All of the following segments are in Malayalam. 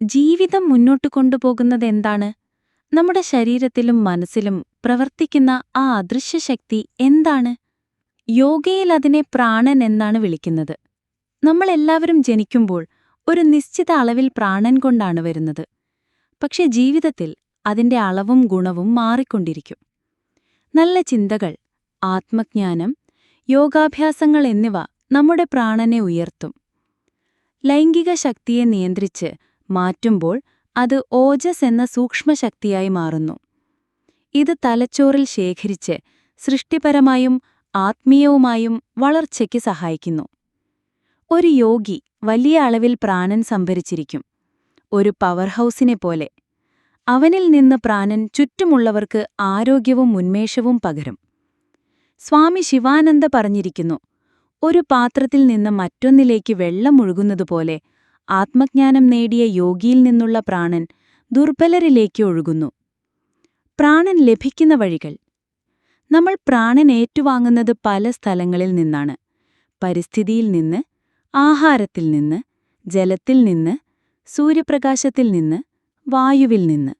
ജീവിതം കൊണ്ടുപോകുന്നത് എന്താണ് നമ്മുടെ ശരീരത്തിലും മനസ്സിലും പ്രവർത്തിക്കുന്ന ആ അദൃശ്യശക്തി എന്താണ്? യോഗയിൽ അതിനെ പ്രാണൻ എന്നാണ് വിളിക്കുന്നത്. നമ്മളെല്ലാവരും ജനിക്കുമ്പോൾ ഒരു നിശ്ചിത അളവിൽ പ്രാണൻ കൊണ്ടാണ് വരുന്നത്. പക്ഷെ ജീവിതത്തിൽ അതിന്റെ അളവും ഗുണവും മാറിക്കൊണ്ടിരിക്കും. നല്ല ചിന്തകൾ ആത്മജ്ഞാനം യോഗാഭ്യാസങ്ങൾ എന്നിവ നമ്മുടെ പ്രാണനെ ഉയർത്തും. ലൈംഗിക ശക്തിയെ നിയന്ത്രിച്ച് മാറ്റുമ്പോൾ അത് ഓജസ് എന്ന സൂക്ഷ്മശക്തിയായി മാറുന്നു. ഇത് തലച്ചോറിൽ ശേഖരിച്ച് സൃഷ്ടിപരമായും ആത്മീയവുമായും വളർച്ചയ്ക്ക് സഹായിക്കുന്നു. ഒരു യോഗി വലിയ അളവിൽ പ്രാണൻ സംഭരിച്ചിരിക്കും. ഒരു പവർ ഹൗസിനെ പോലെ. അവനിൽ നിന്ന് പ്രാണൻ ചുറ്റുമുള്ളവർക്ക് ആരോഗ്യവും ഉന്മേഷവും പകരും. സ്വാമി ശിവാനന്ദ പറഞ്ഞിരിക്കുന്നു ഒരു പാത്രത്തിൽ നിന്ന് മറ്റൊന്നിലേക്ക് വെള്ളം ഒഴുകുന്നതുപോലെ ആത്മജ്ഞാനം നേടിയ യോഗിയിൽ നിന്നുള്ള പ്രാണൻ ദുർബലരിലേക്ക് ഒഴുകുന്നു. പ്രാണൻ ലഭിക്കുന്ന വഴികൾ. നമ്മൾ പ്രാണൻ ഏറ്റുവാങ്ങുന്നത് പല സ്ഥലങ്ങളിൽ നിന്നാണ്. പരിസ്ഥിതിയിൽ നിന്ന് ആഹാരത്തിൽ നിന്ന് ജലത്തിൽ നിന്ന് സൂര്യപ്രകാശത്തിൽ നിന്ന് വായുവിൽ നിന്ന്.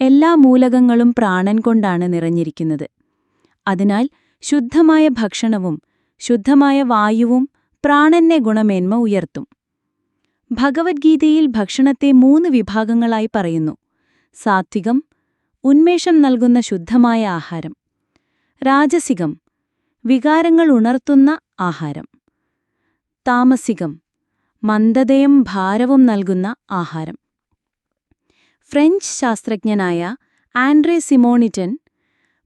എല്ലാ മൂലകങ്ങളും പ്രാണൻ കൊണ്ടാണ് നിറഞ്ഞിരിക്കുന്നത്. അതിനാൽ ശുദ്ധമായ ഭക്ഷണവും ശുദ്ധമായ വായുവും പ്രാണന്റെ ഗുണമേന്മ ഉയർത്തും. ഭഗവത്ഗീതയിൽ ഭക്ഷണത്തെ മൂന്ന് വിഭാഗങ്ങളായി പറയുന്നു. സാത്വികം ഉന്മേഷം നൽകുന്ന ശുദ്ധമായ ആഹാരം. രാജസികം വികാരങ്ങൾ ഉണർത്തുന്ന ആഹാരം. താമസികം മന്ദതയും ഭാരവും നൽകുന്ന ആഹാരം. ഫ്രഞ്ച് ശാസ്ത്രജ്ഞനായ ആൻഡ്രേ സിമോണിറ്റൻ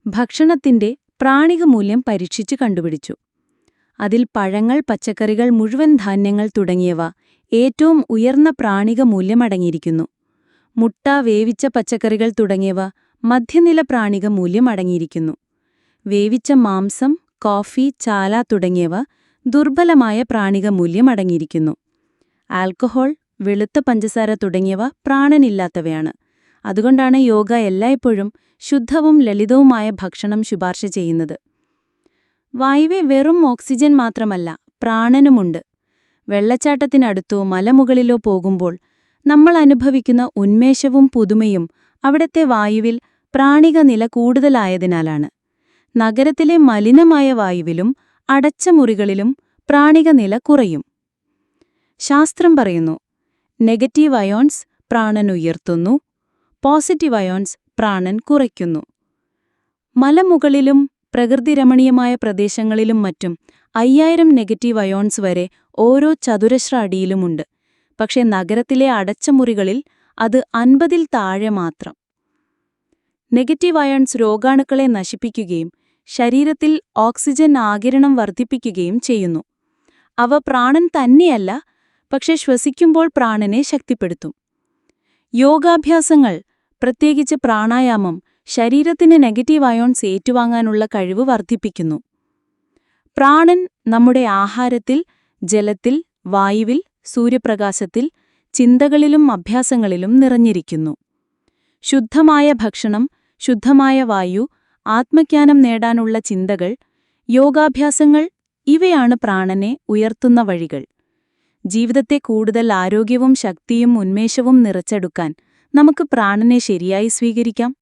ഭക്ഷണത്തിന്റെ പ്രാണിക മൂല്യം പരീക്ഷിച്ചു കണ്ടുപിടിച്ചു. അതിൽ പഴങ്ങൾ പച്ചക്കറികൾ മുഴുവൻ ധാന്യങ്ങൾ തുടങ്ങിയവ ഏറ്റവും ഉയർന്ന പ്രാണിക മൂല്യമടങ്ങിയിരിക്കുന്നു. മുട്ട വേവിച്ച പച്ചക്കറികൾ തുടങ്ങിയവ മധ്യനില പ്രാണിക മൂല്യം അടങ്ങിയിരിക്കുന്നു വേവിച്ച മാംസം കോഫി ചാല തുടങ്ങിയവ ദുർബലമായ പ്രാണിക മൂല്യം അടങ്ങിയിരിക്കുന്നു ആൽക്കഹോൾ വെളുത്ത പഞ്ചസാര തുടങ്ങിയവ പ്രാണനില്ലാത്തവയാണ്. അതുകൊണ്ടാണ് യോഗ എല്ലായ്പ്പോഴും ശുദ്ധവും ലളിതവുമായ ഭക്ഷണം ശുപാർശ ചെയ്യുന്നത്. വായുവെ വെറും ഓക്സിജൻ മാത്രമല്ല പ്രാണനുമുണ്ട്. വെള്ളച്ചാട്ടത്തിനടുത്തോ മലമുകളിലോ പോകുമ്പോൾ നമ്മൾ അനുഭവിക്കുന്ന ഉന്മേഷവും പുതുമയും അവിടത്തെ വായുവിൽ പ്രാണിക നില കൂടുതലായതിനാലാണ്. നഗരത്തിലെ മലിനമായ വായുവിലും അടച്ച മുറികളിലും പ്രാണിക നില കുറയും. ശാസ്ത്രം പറയുന്നു നെഗറ്റീവ് അയോൺസ് പ്രാണൻ ഉയർത്തുന്നു പോസിറ്റീവ് അയോൺസ് പ്രാണൻ കുറയ്ക്കുന്നു. മലമുകളിലും പ്രകൃതിരമണീയമായ പ്രദേശങ്ങളിലും മറ്റും അയ്യായിരം നെഗറ്റീവ് അയോൺസ് വരെ ഓരോ ചതുരശ്ര അടിയിലുമുണ്ട്. പക്ഷേ നഗരത്തിലെ അടച്ച മുറികളിൽ അത് അൻപതിൽ താഴെ മാത്രം. നെഗറ്റീവ് അയോൺസ് രോഗാണുക്കളെ നശിപ്പിക്കുകയും ശരീരത്തിൽ ഓക്സിജൻ ആകിരണം വർദ്ധിപ്പിക്കുകയും ചെയ്യുന്നു. അവ പ്രാണൻ തന്നെയല്ല പക്ഷെ ശ്വസിക്കുമ്പോൾ പ്രാണനെ ശക്തിപ്പെടുത്തും. യോഗാഭ്യാസങ്ങൾ പ്രത്യേകിച്ച് പ്രാണായാമം ശരീരത്തിന് നെഗറ്റീവ് അയോൺസ് ഏറ്റുവാങ്ങാനുള്ള കഴിവ് വർദ്ധിപ്പിക്കുന്നു. പ്രാണൻ നമ്മുടെ ആഹാരത്തിൽ ജലത്തിൽ വായുവിൽ സൂര്യപ്രകാശത്തിൽ ചിന്തകളിലും അഭ്യാസങ്ങളിലും നിറഞ്ഞിരിക്കുന്നു. ശുദ്ധമായ ഭക്ഷണം ശുദ്ധമായ വായു ആത്മജ്ഞാനം നേടാനുള്ള ചിന്തകൾ യോഗാഭ്യാസങ്ങൾ ഇവയാണ് പ്രാണനെ ഉയർത്തുന്ന വഴികൾ. ജീവിതത്തെ കൂടുതൽ ആരോഗ്യവും ശക്തിയും ഉന്മേഷവും നിറച്ചെടുക്കാൻ നമുക്ക് പ്രാണനെ ശരിയായി സ്വീകരിക്കാം.